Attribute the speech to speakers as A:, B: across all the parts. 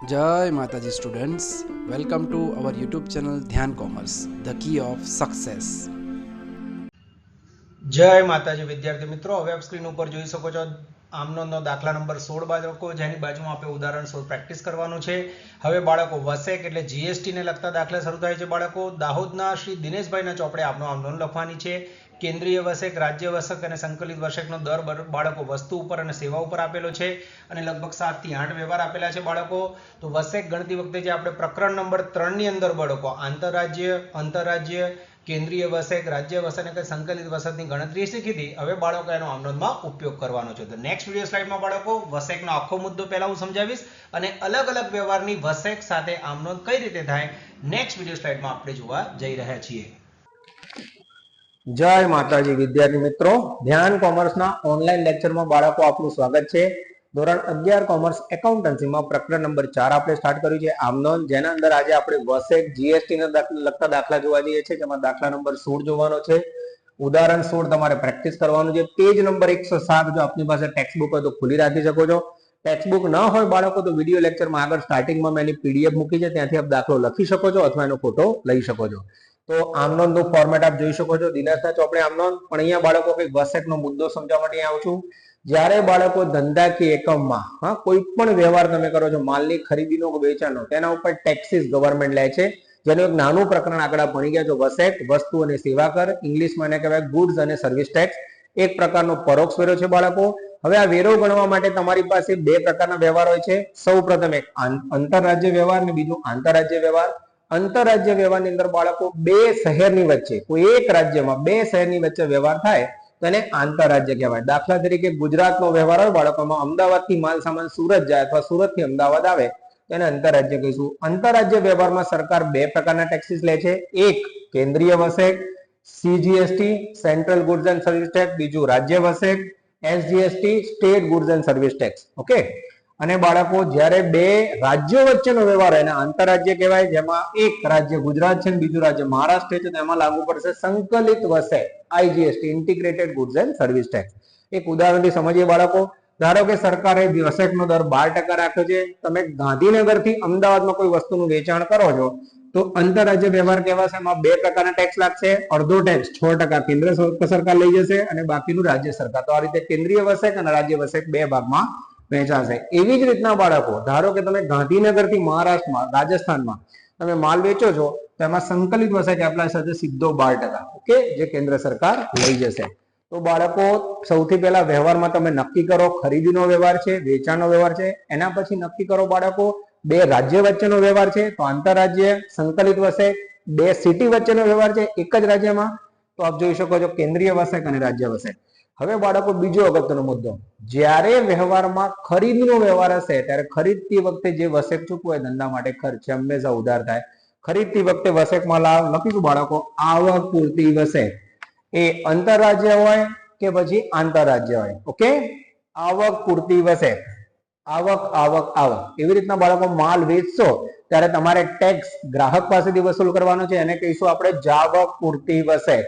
A: જય માતાજી students welcome to our YouTube channel Dhyan commerce the key of success
B: જય માતાજી વિદ્યાર્થી મિત્રો આપ સ્ક્રીન ઉપર જોઈ શકો છો આમનોંધનો દાખલા નંબર સોળ બાળકો, જેની બાજુમાં આપણે ઉદાહરણ સોળ પ્રેક્ટિસ કરવાનું છે. હવે બાળકો વસેક એટલે જીએસટી ને લગતા દાખલા શરૂ થાય છે બાળકો. દાહોદના શ્રી દિનેશભાઈના ચોપડે આપનો આમનોંધ લખવાની છે. કેન્દ્રીય વસેક રાજ્ય વસક અને સંકલિત વસેકનો દર બાળકો વસ્તુ ઉપર અને સેવા ઉપર આપેલો છે અને લગભગ સાતથી આઠ વ્યવહાર આપેલા છે બાળકો. તો વસેક ગણતી વખતે જે આપણે પ્રકરણ નંબર ત્રણની અંદર બાળકો, આંતરરાજ્ય આંતરરાજ્ય કેન્દ્રીય વસેક રાજ્ય વસક અને સંકલિત વસતની ગણતરી શીખી હતી. હવે બાળકો એનો આમનોંધમાં ઉપયોગ કરવાનો છે. તો નેક્સ્ટ વીડિયો સ્લાઇડમાં બાળકો વસેકનો આખો મુદ્દો પહેલા હું સમજાવીશ અને અલગ અલગ વ્યવહારની વસેક સાથે આમનોંધ કઈ રીતે થાય નેક્સ્ટ વીડિયો સ્લાઇડમાં આપણે જોવા જઈ રહ્યા છીએ.
C: જય માતાજી વિદ્યાર્થી મિત્રો. ધ્યાન કોમર્સના ઓનલાઈન લેક્ચરમાં બાળકો આપનું સ્વાગત છે. ધોરણ અગિયાર કોમર્સ એકાઉન્ટન્સીમાં પ્રકરણ નંબર ચાર આપણે સ્ટાર્ટ કર્યું છે આમનો જેના અંદર આજે આપણે વસેક જીએસટી લગતા દાખલા જોવા જઈએ છીએ. જેમાં દાખલા નંબર સોળ જોવાનો છે. ઉદાહરણ સોળ તમારે પ્રેક્ટિસ કરવાનું છે. પેજ નંબર એકસો સાત જો આપની પાસે ટેક્સ્ટબુક હોય તો ખુલ્લી રાખી શકો છો. ટેક્સ્ટબુક ન હોય બાળકો તો વીડિયો લેક્ચરમાં આગળ સ્ટાર્ટિંગમાં મેં એની પીડીએફ મૂકી છે. ત્યાંથી આપ દાખલો લખી શકો છો અથવા એનો ફોટો લઈ શકો છો. તો આમનોંધનું ફોર્મેટ આપ જોઈ શકો છો. દિનેશના ચોપડે આમનોંધ પણ અહીંયા બાળકો કઈ વસેક નો મુદ્દો સમજાવવા માટે આવું છું. જ્યારે બાળકો ધંધાકીય એકમમાં, હા, કોઈ પણ વ્યવહાર તમે કરો છો, માલની ખરીદીનો કે વેચાણનો, તેના ઉપર ટેક્સીસ ગવર્મેન્ટ લે છે. જેનું એક નાનું પ્રકરણ આગળ ભણી ગયા છો વસેક વસ્તુ અને સેવા કર ઇંગ્લિશમાં એને કહેવાય ગુડ્સ અને સર્વિસ ટેક્સ એક પ્રકારનો પરોક્ષ વેરો છે બાળકો. હવે આ વેરો ગણવા માટે તમારી પાસે બે પ્રકારના વ્યવહાર હોય છે. સૌ પ્રથમ એક આંત- આંતરરાજ્ય વ્યવહાર અને બીજું આંતરરાજ્ય વ્યવહાર. આંતરરાજ્ય વ્યવહારની અંદર બાળકો બે શહેરની વચ્ચે, કોઈ એક રાજ્યમાં બે શહેરની વચ્ચે વ્યવહાર થાય, તો એને આંતરરાજ્ય કહેવાય. દાખલા તરીકે ગુજરાતનો વ્યવહાર હોય, બાળકોમાં અમદાવાદથી માલ સામાન સુરત જાય અથવા સુરતથી અમદાવાદ આવે એને આંતરરાજ્ય કહીશું. આંતરરાજ્ય વ્યવહારમાં સરકાર બે પ્રકારના ટેક્સીસ લે છે. એક, કેન્દ્રીય વસેક CGST central goods and service tax બીજું, રાજ્ય વસેક SGST state goods and service tax okay અને બાળકો, જ્યારે બે રાજ્યો વચ્ચેનો વ્યવહાર એને આંતરરાજ્ય કહેવાય, જેમાં એક રાજ્ય ગુજરાત છે અને બીજું રાજ્ય મહારાષ્ટ્ર છે, તો એમાં લાગુ પડશે સંકલિત વસે IGST integrated goods and service tax એક ઉદાહરણથી સમજીએ બાળકો, ધારો કે સરકારે વસેકનો દર બાર ટકા રાખ્યો છે, તમે ગાંધીનગરથી અમદાવાદમાં કોઈ વસ્તુનું વેચાણ કરો છો, તો આંતરરાજ્ય વ્યવહાર કહેવાશે, એમાં બે પ્રકારના ટેક્સ લાગશે, અડધો ટેક્સ છ ટકા કેન્દ્ર સર- સરકાર લઈ જશે, અને બાકીનું રાજ્ય સરકાર. તો આ રીતે કેન્દ્રીય વસેક અને રાજ્ય વસેક બે ભાગમાં વહેંચાશે. એવી જ રીતના બાળકો, ધારો કે તમે ગાંધીનગરથી મહારાષ્ટ્રમાં, રાજસ્થાનમાં તમે માલ વેચો છો, તો એમાં સંકલિત વસેક એપ્લાય સાથે સીધો બાર ટકા, ઓકે? જે કેન્દ્ર સરકાર લઈ જશે. તો બાળકો, સૌથી પહેલા વ્યવહારમાં તમે નક્કી કરો, ખરીદીનો વ્યવહાર છે, વેચાણનો વ્યવહાર છે, એના પછી નક્કી કરો બાળકો, બે રાજ્ય વચ્ચેનો વ્યવહાર છે, તો આંતરરાજ્ય સંકલિત વસે બે સિટી વચ્ચેનો વ્યવહાર છે, એક જ રાજ્યમાં. તો આપ જોઈ શકો છો કેન્દ્રીય વસેક અને રાજ્ય વસેક. હવે બાળકો, બીજો અગત્યનો મુદ્દો. જ્યારે વ્યવહારમાં ખરીદનો વ્યવહાર હશે, ત્યારે ખરીદતી વખતે જે વસેક ચૂકવો હોય ધંધા માટે ખર્ચ હંમેશા ઉધાર થાય. ખરીદતી વખતે વસેકમાં લાવ લખીશું બાળકો, આવક પૂરતી વસેક એ આંતરરાજ્ય હોય કે પછી આંતરરાજ્ય હોય, ઓકે? આવક પૂરતી વસેક આવક આવક આવક. એવી રીતના બાળકો માલ વેચશો, ત્યારે તમારે ટેક્સ ગ્રાહક પાસેથી વસૂલ કરવાનો છે. એને કહીશું આપણે, જાવક પૂરતી વસેક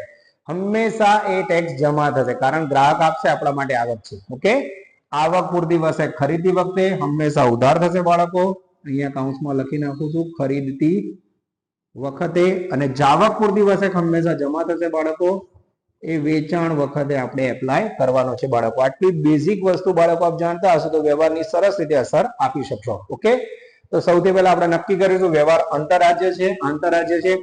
C: હંમેશા એ ટેક્સ જમા થશે. કારણ ગ્રાહક આપશે, આપણા માટે આવક છે. ઓકે આવક પૂરતી વસેક ખરીદતી વખતે હંમેશા ઉધાર થશે બાળકો. અહીંયા કાઉન્સમાં લખી નાખું છું, ખરીદતી વખતે અને જાવક પૂરતી વસેક હંમેશા જમા થશે બાળકો. એ વેચાણ વખતે આપણે એપ્લાય કરવાનો છે બાળકો. આટલી બેઝિક વસ્તુ બાળકો આપ જાણતા હશો તો વ્યવહારની સરસ રીતે અસર આપી શકશો. ઓકે તો સૌથી પહેલા આપણે નક્કી કરીશું, વ્યવહાર આંતરરાજ્ય છે. આંતરરાજ્ય છે.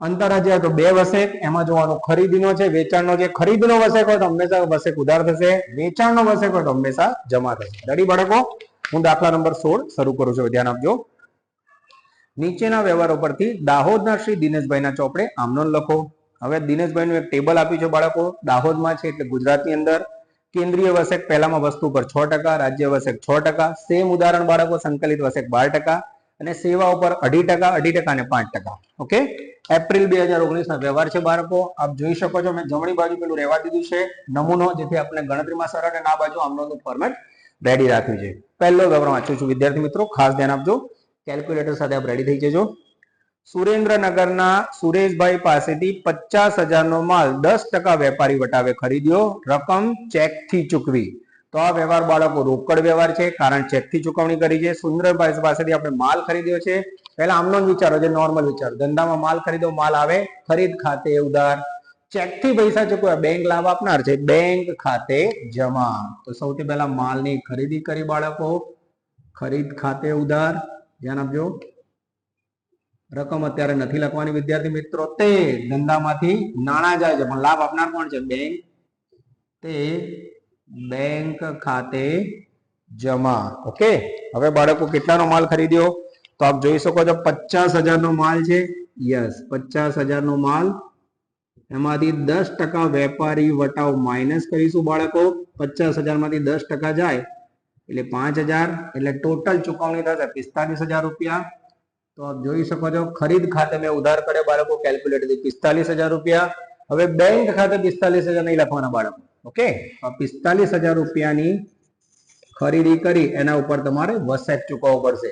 C: આંતરરાજ્ય તો બે વસેક એમાં જોવાનું ખરીદીનો છે, વેચાણનો છે. ખરીદનો વસેક હોય તો હંમેશા વસેક ઉધાર થશે. વેચાણનો વસેક હોય તો હંમેશા જમા થશે. રેડી બાળકો? હું દાખલા નંબર સોળ શરૂ કરું છું. ધ્યાન આપજો. નીચેના વ્યવહારો પરથી દાહોદના શ્રી દિનેશભાઈના ચોપડે આમનો લખો. હવે દિનેશભાઈનું એક ટેબલ આપ્યું છે બાળકો. દાહોદમાં છે એટલે ગુજરાતની અંદર. કેન્દ્રીય વસેક પહેલામાં વસ્તુ પર છ ટકા, રાજ્ય વસેક છ ટકા, સેમ ઉદાહરણ બાળકો, સંકલિત વસેક બાર ટકા, અને સેવા ઉપર અઢી ટકા અઢી ટકા અને પાંચ ટકા. ઓકે એપ્રિલ બે હજાર ઓગણીસ ના વ્યવહાર છે બાળકો. આપ જોઈ શકો છો, મેં જમણી બાજુ પેલું રહેવા દીધું છે, નમૂનો, જેથી આપણે ગણતરીમાં સરળ અને આ બાજુ આમનોંધનું ફોર્મેટ રેડી રાખ્યું છે. પહેલો વ્યવહાર વાંચું છું, વિદ્યાર્થી મિત્રો, ખાસ ધ્યાન આપજો. કેલ્ક્યુલેટર સાથે આપ રેડી થઈ જજો. સુરેન્દ્રનગરના સુરેશભાઈ પાસેથી પચાસ હજારનો માલ દસ ટકા વેપારી વટાવે ખરીદ્યો. રકમ ચેકથી ચૂકવી. તો આ વ્યવહાર બાળકો રોકડ વ્યવહાર છે, કારણ ચેકથી ચૂકવણી કરી છે. સુંદરભાઈ પાસેથી આપણે માલ ખરીદ્યો છે. પહેલા આમનો વિચારો, જે નોર્મલ વિચારો. ધંધામાં માલ ખરીદો, માલ આવે, ખરીદ ખાતે ઉધાર. ચેકથી પૈસા ચૂકવ્યા બેંક લાભ આપનાર છે. બેંક ખાતે જમા. તો સૌથી પહેલા માલની ખરીદી કરી બાળકો. ખરીદ ખાતે ઉધાર. ધ્યાન આપજો. રકમ અત્યારે નથી લખવાની, વિદ્યાર્થી મિત્રો. તે ધંધામાંથી નાણાં જાય છે. પણ લાભ આપનાર કોણ છે? બેંક તે બેંક ખાતે જમા. ઓકે હવે બાળકો, કેટલાનો માલ ખરીદ્યો? તો આપ જોઈ શકો છો પચાસ હજારનો માલ છે. યસ પચાસ હજારનો માલ. એમાંથી દસ ટકા વેપારી વટાવ માઇનસ કરીશું બાળકો. પચાસ હજારમાંથી દસ ટકા જાય. એટલે પાંચ હજાર, એટલે ટોટલ ચુકવણી થશે પિસ્તાલીસ હજાર રૂપિયા. તો આપ જોઈ શકો છો ખરીદ ખાતે મેં ઉધાર કરે બાળકો કેલ્ક્યુલેટરથી પિસ્તાલીસ હજાર રૂપિયા. હવે બેંક ખાતે પિસ્તાલીસ હજાર નહીં લખવાના બાળકો. ઓકે? પિસ્તાલીસ હજાર રૂપિયાની ખરીદી કરી, એના ઉપર તમારે વસેટ ચૂકવવો પડશે.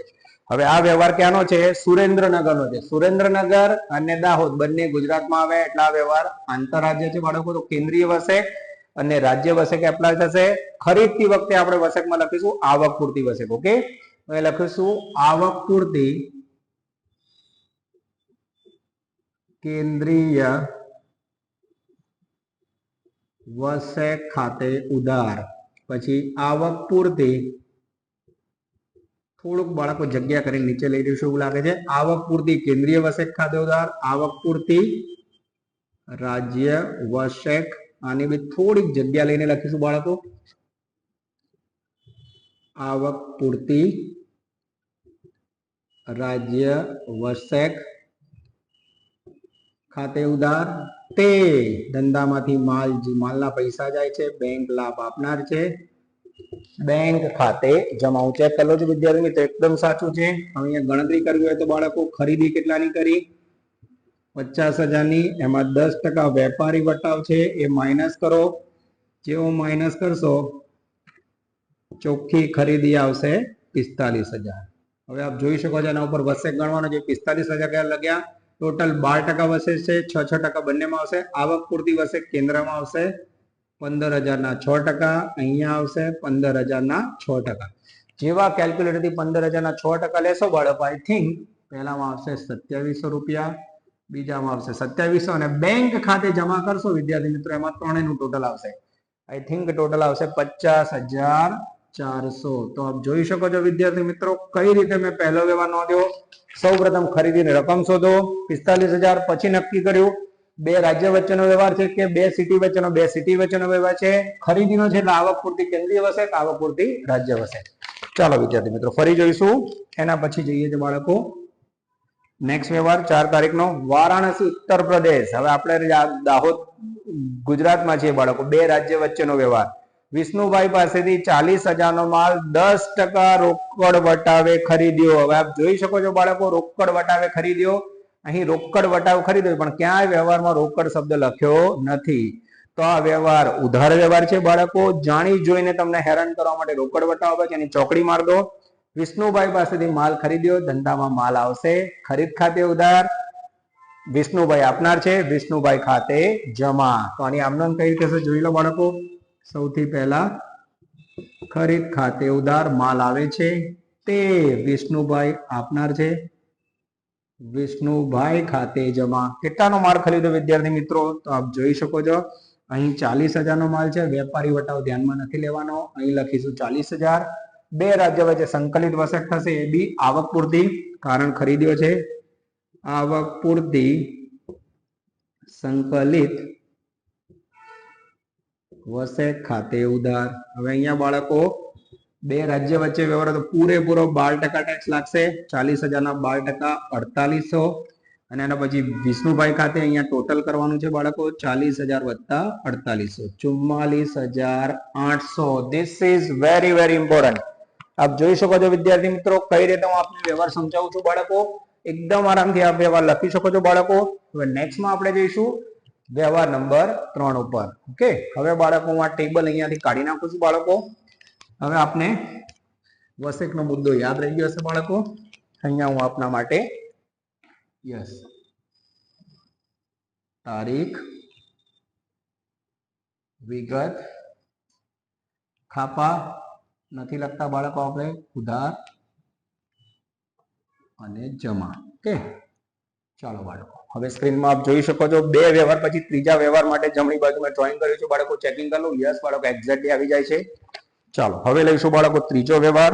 C: હવે આ વ્યવહાર ક્યાંનો છે? સુરેન્દ્રનગરનો છે. સુરેન્દ્રનગર અને દાહોદ, બંને ગુજરાતમાં આવે એટલે આ વ્યવહાર. આંતરરાજ્ય છે બાળકો, તો કેન્દ્રીય વસેક અને રાજ્ય વસેક એપ્લાય થશે. ખરીદતી વખતે આપણે વસેકમાં લખીશું આવક પૂરતી વસેક ઓકે લખીશું આવક પૂરતી કેન્દ્રીય વસેક ખાતે ઉધાર. પછી આવક પૂરતી થોડુંક બાળકો જગ્યા કરીને નીચે લઈ દઈશું એવું લાગે છે. આવક પૂરતી કેન્દ્રીય વસેક ખાતે આવક પૂરતી રાજ્ય વસેક, આની બી થોડીક જગ્યા લઈને લખીશું બાળકો. આવક પૂરતી રાજ્ય વસેક ખાતે ઉધાર તે ધંધામાંથી માલ, માલના પૈસા જાય છે બેંક લાભ આપનાર છે. બેંક ખાતે જમા. હું ચેક કરી લઉં છું વિદ્યાર્થી મિત્રો, એકદમ સાચું છે. અહીંયા ગણતરી કરવી હોય તો બાળકો ખરીદી કેટલાની કરી? પચાસ હજારની, એમાં દસ ટકા વેપારી વટાવ છે, એ માઇનસ કરો. જેવો માઇનસ કરશો, ચોખ્ખી ખરીદી આવશે પિસ્તાલીસ હજાર. હવે આપ જોઈ શકો છો એના ઉપર વસેક ગણવાનો જે પિસ્તાલીસ હજાર ક્યાં લગ્યા. ટોટલ બાર ટકા વસે છે, છ છ ટકા બંનેમાં આવશે. આવક પૂરતી વસેક કેન્દ્રમાં આવશે. પંદર હજારના છ ટકા, અહીંયા આવશે પંદર હજારના છ ટકા. જેવા કેલ્ક્યુલેટરથી પંદર હજારના છ ટકા લેશો બાળકો આઈ થિંક પહેલામાં આવશે સત્યાવીસો રૂપિયા, બીજામાં આવશે સત્યાવીસો અને બેંક ખાતે જમા કરશો, વિદ્યાર્થી મિત્રો, એમાં ત્રણેયનું ટોટલ આવશે. આઈ થિંક ટોટલ આવશે પચાસ હજાર ચારસો. તો આપ જોઈ શકો છો વિદ્યાર્થી મિત્રો, કઈ રીતે મેં પહેલો વ્યવહાર નોંધ્યો? સૌ પ્રથમ ખરીદીની રકમ શોધો, પિસ્તાલીસ હજાર પછી નક્કી કર્યું. બે રાજ્ય વચ્ચેનો વ્યવહાર છે કે બે સિટી વચ્ચેનો? બે સિટી વચ્ચેનો વ્યવહાર છે. ખરીદીનો છે એટલે આવક પૂરતી કેન્દ્રીય વસેક આવક પૂરતી રાજ્ય વસે? ચાલો વિદ્યાર્થી મિત્રો, ફરી જોઈશું. એના પછી જઈએ છે બાળકો. નેક્સ્ટ વ્યવહાર, ચાર તારીખનો. વારાણસી, ઉત્તર પ્રદેશ. હવે આપણે દાહોદ, ગુજરાતમાં છીએ બાળકો, બે રાજ્ય વચ્ચેનો વ્યવહાર. વિષ્ણુભાઈ પાસેથી ચાલીસ હજારનો માલ, દસ ટકા રોકડ વટાવે ખરીદ્યો. હવે આપ જોઈ શકો છો બાળકો, રોકડ વટાવે ખરીદ્યો. અહીં રોકડ વટાવ ખરીદ્યો પણ ક્યાંય વ્યવહારમાં રોકડ શબ્દ લખ્યો નથી. તો આ વ્યવહાર, ઉધાર વ્યવહાર છે બાળકો. જાણી જોઈને તમને હેરાન કરવા માટે રોકડ વટાવ છે. એની ચોકડી માર દો. વિષ્ણુભાઈ પાસેથી માલ ખરીદ્યો. ધંધામાં માલ આવશે. ખરીદ ખાતે ઉધાર. વિષ્ણુભાઈ આપનાર છે. વિષ્ણુભાઈ ખાતે જમા. તો આની આમનોંધ કઈ રીતે જોઈ લો બાળકો. સૌથી પહેલા ખરીદ ખાતે ઉધાર માલ આવે છે. તે વિષ્ણુભાઈ આપનાર છે. વિષ્ણુભાઈ ખાતે જમા કેટલાનો માલ ખરીદ્યો વિદ્યાર્થી મિત્રો? તો આપ જોઈ શકો છો, અહીં ચાલીસ હજારનો માલ છે. વેપારી વટાવ ધ્યાનમાં નથી લેવાનો. અહીં લખીશું ચાલીસ હજાર. બે રાજ્ય વચ્ચે સંકલિત વસક થશે એ બી આવક પૂરતી કારણ ખરીદ્યો છે. આવક પૂરતી સંકલિત વસેક ખાતે ઉધાર. હવે અહીંયા બાળકો બે રાજ્ય વચ્ચે વ્યવહાર તો પૂરેપૂરો બાર ટકા ટેક્સ લાગશે. ચાલીસ હજારના બાર ટકા અડતાલીસો. અને એના પછી વિષ્ણુભાઈ ખાતે અહીંયા ટોટલ કરવાનું છે બાળકો. ચાલીસ હજાર વત્તા અડતાલીસો. ચુમ્માલીસ હજાર આઠસો. This is very very important આપ જોઈ શકો છો, વિદ્યાર્થી મિત્રો, કઈ રીતે હું આપને વ્યવહાર સમજાવું છું બાળકો? એકદમ આરામથી આપ વ્યવહાર લખી શકો છો બાળકો. હવે નેક્સ્ટમાં આપણે જઈશું વ્યવહાર નંબર ત્રણ ઉપર. ઓકે હવે બાળકો હું આ ટેબલ અહીંયાથી કાઢી નાખું છું બાળકો. હવે આપને વસેકનો મુદ્દો યાદ રહી ગયો હશે બાળકો. અહીંયા હું આપના માટે યસ. તારીખ, વિગત, ખાપા નથી લખતા બાળકો આપણે. ઉધાર અને જમા. ઓકે? ચાલો બાળકો. હવે સ્ક્રીનમાં આપ જોઈ શકો છો બે વ્યવહાર, પછી ત્રીજા વ્યવહાર માટે જમણી બાજુ મેં ડ્રોઈંગ કર્યું છે. બાળકો ચેકિંગ કરી યસ બાળકો એક્ઝેક્ટલી આવી જાય છે. ચાલો, હવે લઈશું બાળકો ત્રીજો વ્યવહાર.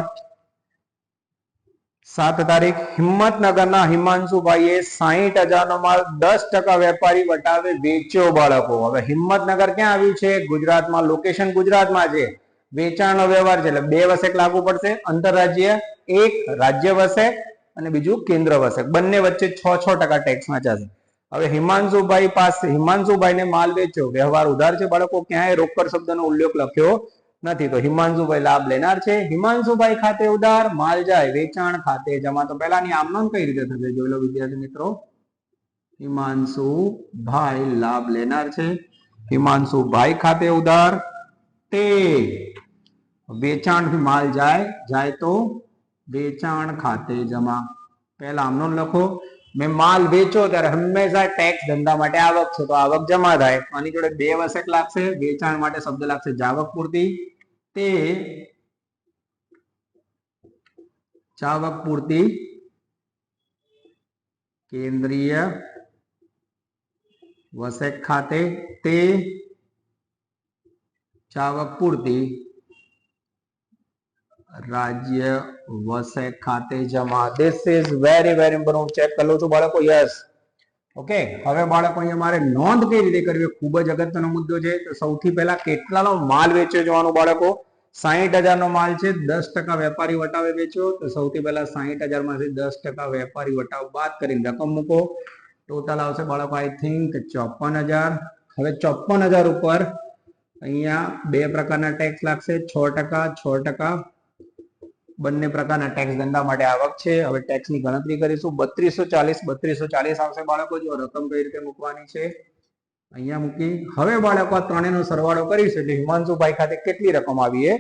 C: સાત તારીખ, હિંમતનગરના હિમાંશુભાઈએ સાહીઠ હજારનો માલ દસ ટકા વેપારી વટાવે વેચ્યો બાળકો. હવે હિંમતનગર ક્યાં આવ્યું છે? ગુજરાતમાં લોકેશન ગુજરાતમાં છે. વેચાણનો વ્યવહાર છે, એટલે બે વસેક લાગુ પડશે. આંતરરાજ્ય એક, રાજ્ય વસેક અને બીજું કેન્દ્ર વસેક. બંને વચ્ચે છ છ ટકા ટેક્સમાં જશે હવે હિમાંશુભાઈ પાસે, હિમાંશુભાઈને માલ વેચ્યો. વ્યવહાર ઉધાર છે બાળકો. ક્યાંય રોકડ શબ્દનો ઉલ્લેખ લખ્યો નથી. તો હિમાંશુભાઈ લાભ લેનાર છે. હિમાંશુભાઈ ખાતે ઉધાર માલ જાય વેચાણ ખાતે જમા. તો પહેલાની આમ કઈ રીતે થશે? જોઈ લો વિદ્યાર્થી મિત્રો. હિમાંશુભાઈ લાભ લેનાર છે. હિમાંશુભાઈ ખાતે ઉધાર. તે વેચાણ માલ જાય જાય તો વેચાણ ખાતે જમા. પહેલા આમનો લખો. મેં માલ વેચો ત્યારે હંમેશા ટેક્સ ધંધા માટે આવક છે. તો આવક જમા થાય. આની જોડે બે વસેક લાગશે. વેચાણ માટે શબ્દ લાગશે જાવક પૂરતી તે ચાવક પૂરતી કેન્દ્રીય વસેક ખાતે તે ચાવક પૂરતી રાજ્ય વસેક ખાતે જમા. This is very very important check કરી લઉં છું બાળકો. યસ ઓકે, હવે બાળકો અહીંયા મારે નોંધ કઈ રીતે કરવી ખૂબ જ અગત્યનો મુદ્દો છે. તો સૌથી પહેલા કેટલાનો માલ વેચ્યો જોવાનું બાળકો? સાહીઠ હજારનો માલ છે, દસ ટકા વેપારી વટાવે વેચ્યો. તો સૌથી પહેલા સાહીઠ હજારમાંથી દસ ટકા વેપારી વટાવ બાદ કરીને રકમ મૂકો. ટોટલ આવશે બાળકો આઈ થિંક ચોપન હજાર. હવે ચોપન હજાર ઉપર અહીંયા બે પ્રકારના ટેક્સ લાગશે. છ ટકા છ ટકા બંને પ્રકારના ટેક્સ ધંધા માટે આવક છે. હવે ટેક્સની ગણતરી કરીશું. બત્રીસો ચાલીસ બત્રીસો ચાલીસ આવશે બાળકો. જો રકમ કઈ રીતે મૂકવાની છે? અહીંયા મૂકી. હવે બાળકો આ ત્રણેયનો સરવાળો કરીશું એટલે હિમાંશુભાઈ ખાતે કેટલી રકમ આવી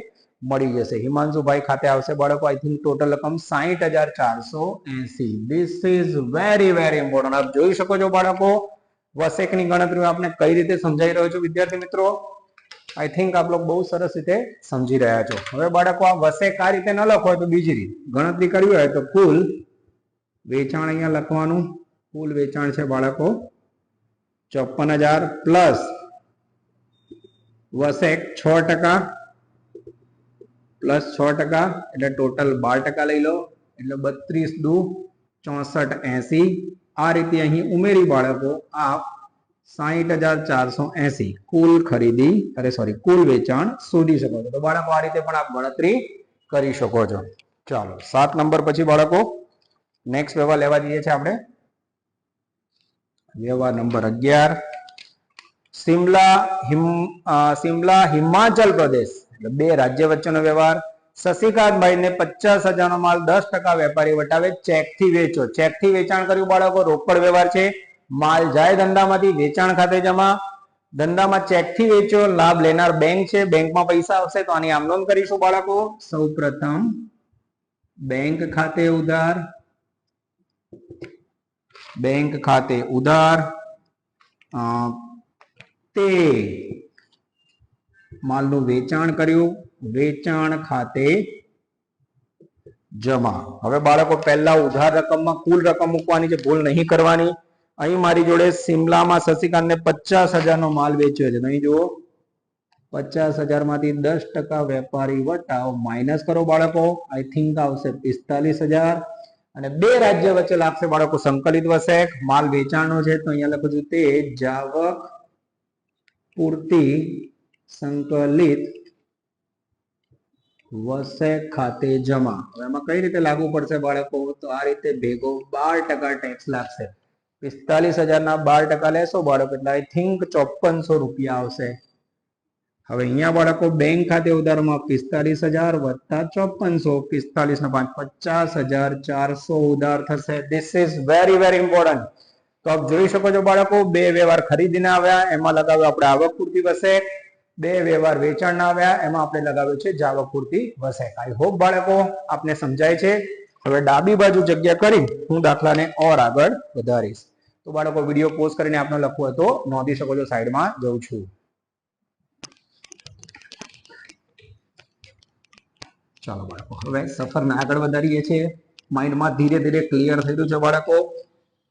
C: મળી જશે. હિમાંશુભાઈ ખાતે આવશે બાળકો. આઈ થિંક ટોટલ રકમ સાહીઠ હજાર ચારસો એસી this is very very important આપ જોઈ શકો છો બાળકો. વસેકની ગણતરી આપને કઈ રીતે સમજાઈ રહ્યો છું વિદ્યાર્થી મિત્રો? આઈ થિંક આપ લોકો બહુ સરસ રીતે સમજી રહ્યા છો. હવે બાળકો, આ વસેક આ રીતે ન લખો તો બીજી રીત. ગણતરી કરવી હોય તો કુલ વેચાણ અહીંયા લખવાનું. કુલ વેચાણ છે બાળકો ચોપન હજાર પ્લસ વસેક છ ટકા પ્લસ છ ટકા એટલે ટોટલ બાર ટકા લઈ લો. એટલે બત્રીસ દુ ચોસઠ એસી. આ રીતે અહીં ઉમેરી બાળકો આપ સાહીઠ હજાર ચારસો એસી. કુલ ખરીદી, અરે સોરી કુલ વેચાણ શોધી શકો છો. તો આ રીતે પણ આપ ગણતરી કરી શકો છો. ચાલો, સાત નંબર પછી બાળકો નેક્સ્ટ વ્યવહાર લેવા જઈએ છીએ આપણે. વ્યવહાર નંબર અગિયાર. સિમલા હિમ સિમલા હિમાચલ પ્રદેશ, એટલે બે રાજ્ય વચ્ચેનો વ્યવહાર. શશિકાંતભાઈ ને પચાસ હજારનો માલ દસ ટકા વેપારી વટાવે ચેકથી વેચો. ચેકથી વેચાણ કર્યું બાળકો, રોકડ વ્યવહાર છે. માલ જાય ધંધામાંથી વેચાણ ખાતે જમા. ધંધામાં ચેકથી વેચ્યો લાભ લેનાર બેંક છે બેંકમાં પૈસા આવશે તો આની આમ નોંધ કરીશું બાળકો. સૌ પ્રથમ બેંક ખાતે ઉધાર. બેંક ખાતે ઉધાર. તે માલનું વેચાણ કર્યું. વેચાણ ખાતે જમા. હવે બાળકો, પહેલા ઉધાર રકમમાં કુલ રકમ મૂકવાની છે, ભૂલ નહીં કરવાની. અહીં મારી જોડે સિમલામાં શશિકાંતને પચાસ હજારનો માલ વેચ્યો છે. અહીં જુઓ. પચાસ હજારમાંથી દસ ટકા વેપારી વટાવ માઇનસ કરો બાળકો. આઈ થિંક આવશે પિસ્તાલીસ હજાર. અને બે રાજ્ય વચ્ચે લાગશે બાળકો સંકલિત વસેક. માલ વેચાણનો છે તો અહીંયા લખું છું તે જાવક પૂરતી સંકલિત વસેક ખાતે જમા. હવે એમાં કઈ રીતે લાગુ પડશે બાળકો? તો આ રીતે ભેગો બાર ટકા ટેક્સ લાગશે. પિસ્તાલીસ હજારના બાર ટકા લેશો બાળકો, એટલે આઈ થિંક ચોપનસો રૂપિયા આવશે. હવે અહીંયા બાળકો બેંક ખાતે ઉધારમાં પિસ્તાલીસ હજાર વત્તા ચોપનસો પિસ્તાલીસ ના પાંચ, પચાસ હજાર ચારસો ઉધાર થશે. This is very very important તો આપ જોઈ શકો છો બાળકો, બે વ્યવહાર ખરીદીને આવ્યા, એમાં લગાવ્યો આપણે આવક પૂરતી વસે બે વ્યવહાર વેચાણના આવ્યા, એમાં આપણે લગાવ્યું છે જાવક પૂરતી વસે આઈ હોપ બાળકો આપને સમજાય છે. હવે ડાબી બાજુ જગ્યા કરી, હું દાખલાને ઓર આગળ વધારીશ. તો બાળકો વીડિયો પોઝ કરીને આપને લખવું હોય તો નોંધી શકો છો, સાઈડમાં જઉં છું. ચાલો બાળકો, હવે સફરને આગળ વધારીએ છીએ. માઇન્ડમાં ધીરે ધીરે ક્લિયર થઈ છે બાળકો.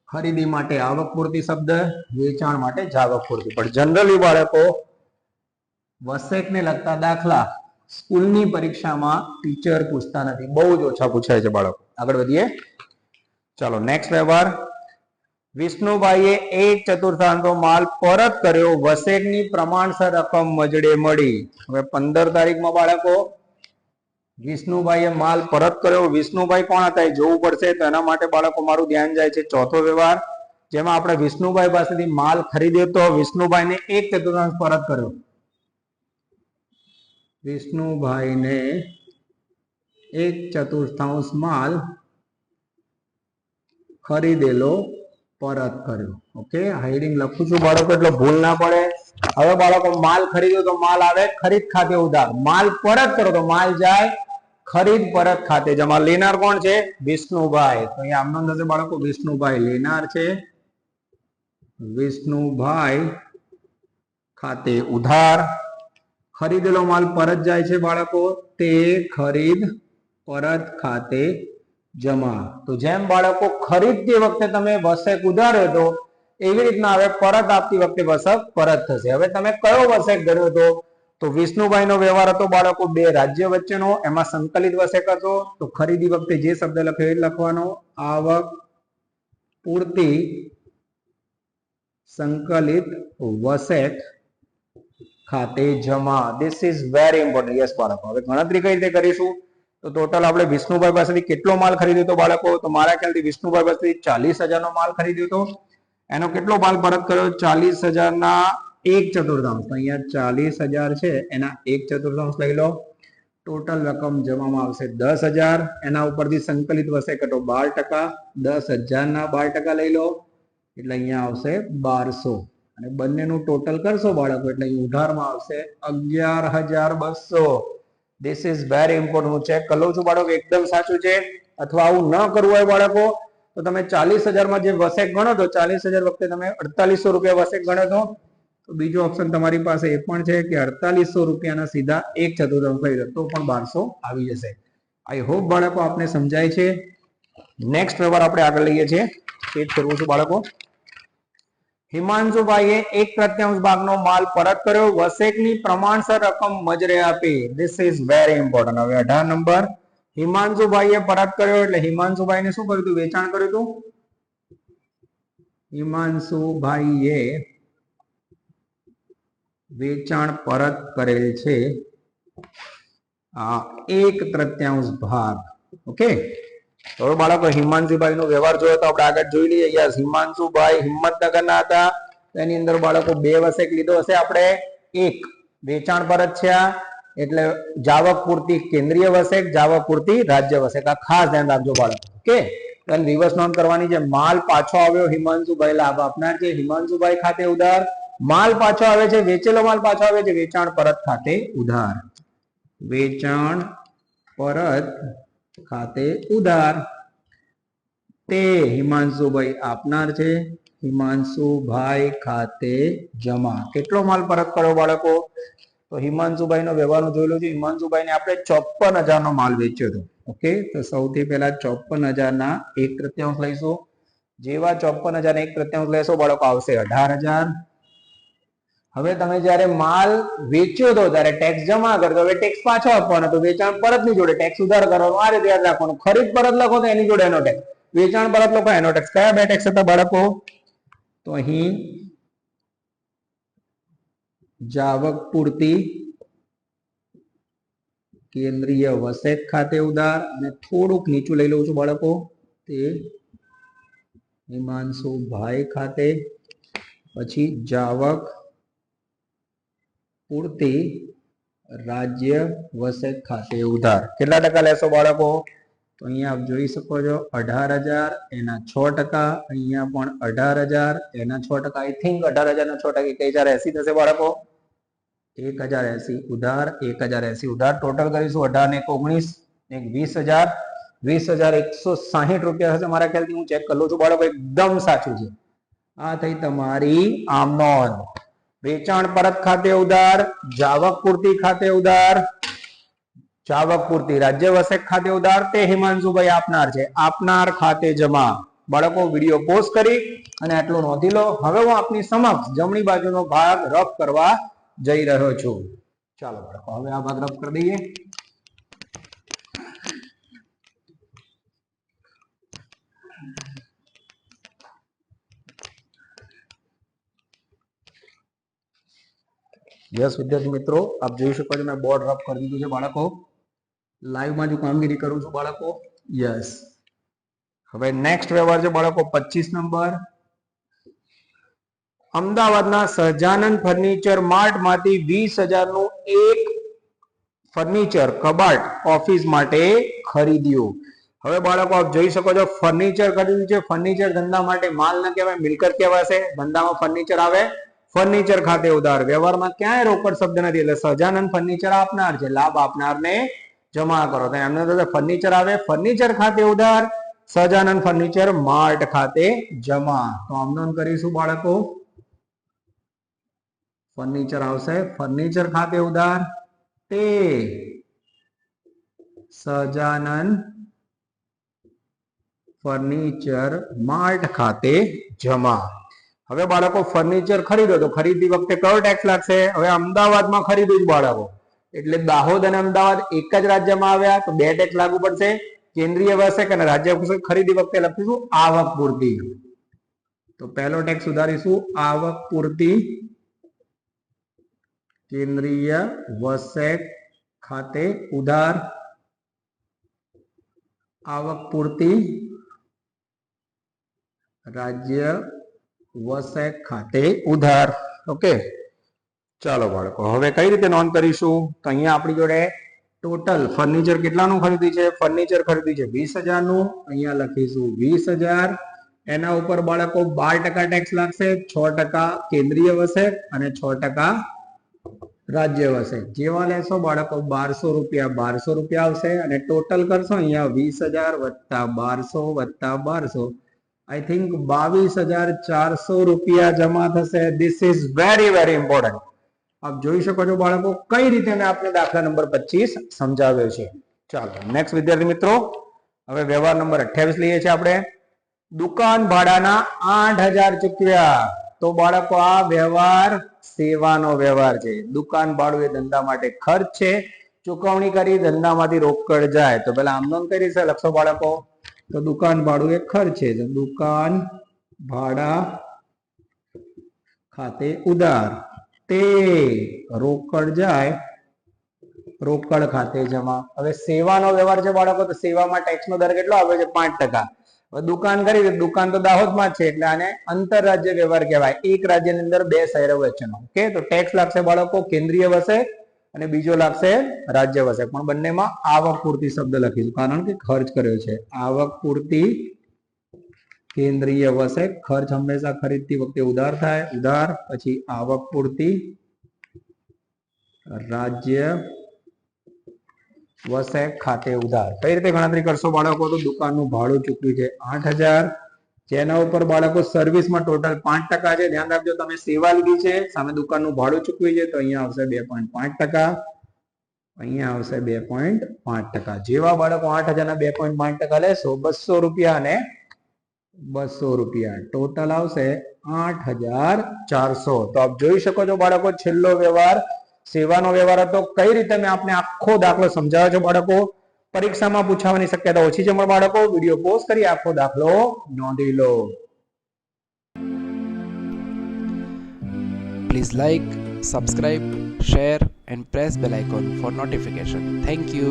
C: ખરીદી માટે આવક પૂરતી શબ્દ, વેચાણ માટે જાવક પૂરતી. પણ જનરલી બાળકો વસેકને લગતા દાખલા સ્કૂલની પરીક્ષામાં ટીચર પૂછતા નથી. બહુ જ ઓછા પૂછાય છે બાળકો. આગળ વધીએ. ચાલો નેક્સ્ટ વ્યવહાર. વિષ્ણુભાઈએ એક ચતુર્થાંશનો માલ પરત કર્યો. વસેકની પ્રમાણસર રકમ મજડે મળી. હવે પંદર તારીખમાં બાળકો વિષ્ણુભાઈએ માલ પરત કર્યો. વિષ્ણુભાઈ કોણ હતા એ જોવું પડશે, તો એના માટે બાળકો મારું ધ્યાન જાય છે. ચોથો વ્યવહાર, જેમાં આપણે વિષ્ણુભાઈ પાસેથી માલ ખરીદ્યો તો વિષ્ણુભાઈને એક ચતુર્થાંશ પરત કર્યો. વિષ્ણુભાઈને એક ચતુર્થાંશ માલ ખરીદેલો. પરત કર્યો. ઓકે હાઇડિંગ લખું છું બાળકો, એટલે ભૂલ ના પડે. હવે બાળકો, માલ ખરીદ્યો તો માલ આવે, ખરીદ ખાતે ઉધાર. માલ પરત કરો તો માલ જાય, ખરીદ પરત ખાતે જમા લેનાર કોણ છે? વિષ્ણુભાઈ. તો અહીંયા આમનો થશે બાળકો, વિષ્ણુભાઈ લેનાર છે. વિષ્ણુભાઈ ખાતે ઉધાર. ખરીદેલો માલ પરત જાય છે બાળકો, તે ખરીદ પરત ખાતે જમા. તો જેમ બાળકો ખરીદતી વખતે તમે વસેક ઉધાર્યો હતો એવી રીતના હવે પરત આપતી વખતે વસક પરત થશે. હવે તમે કયો વસેક કર્યો હતો તો વિષ્ણુભાઈનો વ્યવહાર હતો બાળકો બે રાજ્ય વચ્ચેનો, એમાં સંકલિત વસેક હતો તો ખરીદી વખતે જે શબ્દ લખ્યો એ લખવાનો. આવક પૂરતી સંકલિત વસેક ખાતે જમા. This is very important yes બાળકો. હવે ગણતરી કઈ રીતે કરીશું? તો ટોટલ આપણે વિષ્ણુભાઈ પાસેથી કેટલો માલ ખરીદ્યો હતો બાળકો? તો મારા ખ્યાલથી વિષ્ણુભાઈ પાસેથી ચાલીસ હજારનો માલ ખરીદ્યો હતો. એનો કેટલો માલ પરત કર્યો? ચાલીસ હજારના એક ચતુર્થાંશ. તો અહીંયા ચાલીસ હજાર છે, એના એક ચતુર્થાંશ લઈ લો. ટોટલ રકમ જવામાં આવશે દસ હજાર. એના ઉપરથી સંકલિત વસે કટો બાર ટકા. દસ હજારના બાર ટકા લઈ લો. એટલે અહીંયા આવશે બારસો. અને બંનેનું ટોટલ કરશો બાળકો? એટલે અહીં ઉધારમાં આવશે અગિયાર હજાર બસો. ધીસ ઇઝ વેરી ઇમ્પોર્ટન્ટ હું ચેક કરી છું બાળકો, એકદમ સાચું છે. અથવા આવું ન કરવું હોય બાળકો, તો તમે ચાલીસ હજારમાં જે વસેક ગણો તો ચાલીસ હજાર વખતે તમે અડતાલીસો રૂપિયા વસેક ગણો તો તો બીજો ઓપ્શન તમારી પાસે એ પણ છે કે અડતાલીસો રૂપિયાના સીધા એક ચતુર્થાંશ લઈ તો પણ બારસો આવી જશે. આઈ હોપ બાળકો આપને સમજાય છે. નેક્સ્ટ વ્યવહાર આપણે આગળ લઈએ છીએ. એ જ કરવું છું બાળકો. હિમાંશુભાઈએ એક તૃતીયાંશ ભાગનો માલ પરત કર્યો. વસેકની પ્રમાણસર રકમ મજરે આપી. ધીસ ઇઝ વેરી ઇમ્પોર્ટન્ટ હવે અઢાર નંબર. હિમાંશુભાઈએ પરત કર્યો એટલે હિમાંશુભાઈને શું કર્યું હતું? વેચાણ કર્યું હતું? હિમાંશુભાઈએ વેચાણ પરત કરેલ છે. એક તૃતીયાંશ ભાગ. ઓકે હવે બાળકો હિમાંશુભાઈ નો વ્યવહાર જોયો તો આપણે આગળ જોઈ લઈએ. યસ, હિમાંશુભાઈ હિંમતનગર ના હતા. એની અંદર બાળકો બે વસેક લીધો હશે આપણે. એક, વેચાણ પરત છે આ. એટલે જાવક પૂરતી કેન્દ્રીય વસેક, જાવક પૂરતી રાજ્ય વસેક. આ ખાસ ધ્યાન રાખજો બાળકો, ઓકે? રિવર્સ નોંધ કરવાની છે. માલ પાછો આવ્યો હિમાંશુભાઈ લાભ આપનાર છે. હિમાંશુભાઈ ખાતે ઉધાર. માલ પાછો આવે છે. વેચેલો માલ પાછો આવે છે. વેચાણ પરત ખાતે ઉધાર. વેચાણ પરત ખાતે ઉધાર તે હિમાંશુભાઈ આપનાર છે. હિમાંશુભાઈ ખાતે જમા. કેટલો માલ પરત કરો બાળકો? તો હિમાંશુભાઈ નો વ્યવહાર હું લો છે. હિમાંશુભાઈ ને આપણે ચોપન હજાર નો માલ વેચ્યો હતો. ઓકે? તો સૌથી પહેલા ચોપન હજાર ના એક તૃત્યાંશ લઈશું. જેવા ચોપન હજાર એક તૃત્યાંશ લેશો બાળકો, આવશે અઢાર હજાર. હવે તમે જ્યારે માલ વેચ્યો હતો ત્યારે ટેક્સ જમા કરતો હવે ટેક્સ પાછો આપવાનો તો વેચાણ પરતની જોડે ટેક્સ ઉધાર કરવાનો. આ રીતે યાદ રાખવાનું. ખરીદ પરત લખો તો એની જોડે એનો ટેક્સ વેચાણ પરત લખો, એનો ટેક્સ કયા બે ટેક્સ હતા બાળકો? તો અહીં જાવક પૂરતી, કેન્દ્રીય વસેક ખાતે ઉધાર, અને થોડુંક નીચું લઈ લઉં છું બાળકો. તે હિમાંશુભાઈ ખાતે. પછી જાવક પૂરતી રાજ્ય વસેક ખાતે ઉધાર કેટલા ટકા લેશો બાળકો તો અહીંયા આપ જોઈ શકો છો અઢાર હજાર એના છ ટકા અહીંયા પણ અઢાર હજાર એના છ ટકા આઈ થિંક અઢાર હજાર ના છ ટકા એક હજાર એસી થશે બાળકો એક હજાર એસી ઉધાર એક હજાર એસી ઉધાર ટોટલ કરીશું અઢાર ને એક ઓગણીસ એક વીસ હજાર વીસ હજાર એકસો સાહીઠ રૂપિયા થશે મારા ખ્યાલથી હું ચેક કરી લઉં છું, બાળકો, એકદમ સાચું છે। આ થઈ તમારી આમ નોંધ વેચાણ પરત ખાતે ઉધાર, જાવક પૂર્તિ ખાતે ઉધાર, જાવક પૂર્તિ, રાજ્ય વસેક ખાતે ઉધાર, તે હિમાંશુભાઈ આપનાર છે. આપનાર ખાતે જમા. બાળકો, વીડિયો પોસ્ટ કરી અને આટલું નોંધી લો. હવે હું આપની સમક્ષ જમણી બાજુનો ભાગ રફ કરવા જઈ રહ્યો છું. ચાલો બાળકો, હવે આ ભાગ રફ કરી દઈએ. યસ વિદ્યાર્થી મિત્રો, આપ જોઈ શકો છો મેં બોર્ડ રફ કરી દીધું છે બાળકો. લાઈવમાં જો કામગીરી કરું છું બાળકો. યસ હવે નેક્સ્ટ વ્યવહાર છે બાળકો, પચીસ નંબર. અમદાવાદના સહજાનંદ ફર્નિચર માર્ટમાંથી વીસ હજારનું એક ફર્નિચર કબાટ ઓફિસ માટે ખરીદ્યું. હવે બાળકો, આપ જોઈ શકો છો ફર્નિચર ખરીદ્યું છે. ફર્નિચર ધંધા માટે માલ ન કહેવાય, મિલકત કહેવાશે. ધંધામાં ફર્નિચર આવે. ફર્નિચર ખાતે ઉધાર વ્યવહારમાં ક્યાંય રોકડ શબ્દ નથી, એટલે સહજાનંદ ફર્નિચર આપનાર છે, લાભ આપનારને જમા કરો. તો એમને તો ફર્નિચર આવે ફર્નિચર ખાતે ઉધાર સહજાનંદ ફર્નિચર માર્ટ ખાતે જમા. તો આમનોન કરીશું બાળકો. ફર્નિચર આવશે ફર્નિચર ખાતે ઉધાર. તે સહજાનંદ ફર્નિચર માર્ટ ખાતે જમા. હવે બાળકો ફર્નિચર ખરીદો તો ખરીદતી વખતે કયો ટેક્સ લાગશે? હવે અમદાવાદમાં ખરીદ્યું જ બાળકો. એટલે દાહોદ અને અમદાવાદ એક જ રાજ્યમાં આવ્યા, તો બે ટેક્સ લાગુ પડશે. કેન્દ્રીય વસેક અને રાજ્ય ખરીદી વખતે લખીશું આવક પૂરતી. તો પહેલો ટેક્સ સુધારીશું, આવક પૂરતી. કેન્દ્રીય વસેક ખાતે ઉધાર. આવક પૂરતી. રાજ્ય વસેક ખાતે ઉધાર. ઓકે ચાલો બાળકો, હવે કઈ રીતે નોંધ કરીશું? તો અહીંયા આપણી જોડે ટોટલ ફર્નિચર કેટલાનું ખરીદી છે? ફર્નિચર ખરીદી છે વીસ હજારનું. અહીંયા લખીશું વીસ એના ઉપર બાળકો બાર ટકા ટેક્સ લાગશે, છ ટકા કેન્દ્રીય વસેક અને છ ટકા રાજ્ય વસેક જેવા લેશો બાળકો બારસો રૂપિયા બારસો રૂપિયા આવશે અને ટોટલ કરશો અહીંયા વીસ હજાર વત્તા બારસો વત્તા બારસો. આઈ થિંક બાવીસ હજાર ચારસો રૂપિયા જમા થશે. This is very very important આપ જોઈ શકો છો બાળકો કઈ રીતે મેં આપને દાખલા નંબર પચીસ સમજાવ્યો છે. ચાલો નેક્સ્ટ વિદ્યાર્થી મિત્રો, હવે વ્યવહાર નંબર અઠ્યાવીસ લઈએ છીએ આપણે. દુકાન ભાડાના આઠ હજાર ચૂકવ્યા. તો બાળકો, આ વ્યવહાર, સેવાનો વ્યવહાર છે. દુકાન ભાડું એ ધંધા માટે ખર્ચ છે. ચુકવણી કરી ધંધામાંથી રોકડ જાય. તો પેલા આમ કરી છે, લખશો બાળકો. તો દુકાન ભાડું એ ખર્ચ છે. દુકાન ભાડા ખાતે ઉધાર. તે રોકડ જાય, રોકડ ખાતે જમા. હવે સેવાનો વ્યવહાર છે બાળકો, તો સેવામાં ટેક્સ નો દર કેટલો આવે છે? પાંચ ટકા. હવે દુકાન કરી, દુકાન તો દાહોદમાં જ છે, એટલે આને આંતરરાજ્ય વ્યવહાર કહેવાય. એક રાજ્યની અંદર બે શહેરો વચ્ચેનો. ઓકે? તો ટેક્સ લાગશે બાળકો, કેન્દ્રીય વસે અને બીજો લાગશે રાજ્ય વસે પણ બંનેમાં આવક પૂરતી શબ્દ લખીશું, કારણ કે ખર્ચ કર્યો છે. આવક પૂરતી કેન્દ્રીય વસે ખર્ચ હંમેશા ખરીદતી વખતે ઉધાર થાય, ઉધાર, પછી આવક પૂરતી રાજ્ય વસે ખાતે ઉધાર. કઈ રીતે ગણતરી કરશો બાળકો? તો દુકાનનું ભાડું ચૂકવ્યું છે આઠ હજાર જેના ઉપર બાળકો સર્વિસમાં ટોટલ પાંચ ટકા છે. ધ્યાન રાખજો, તમે સેવા લીધી છે, સામે દુકાનનું ભાડું ચૂકવ્યું છે, તો અહીંયા આવશે બે પોઈન્ટ પાંચ ટકા. અહીંયા આવશે બે પોઈન્ટ પાંચ ટકા. જેવા બાળકો આઠ હજારના બે પોઈન્ટ પાંચ ટકા લેશો, બસો રૂપિયા અને બસો રૂપિયા. ટોટલ આવશે આઠ હજાર ચારસો. તો આપ જોઈ શકો છો બાળકો, છેલ્લો વ્યવહાર, સેવાનો વ્યવહાર હતો. કઈ રીતે મેં આપને આખો દાખલો સમજાવ્યો છે બાળકો? પરીક્ષામાં પૂછાવાની શક્યતા ઓછી છે પણ બાળકો વીડિયો પોઝ કરી આખો દાખલો નોંધી લો
A: Please like, subscribe, share, and press bell icon for notification. Thank you.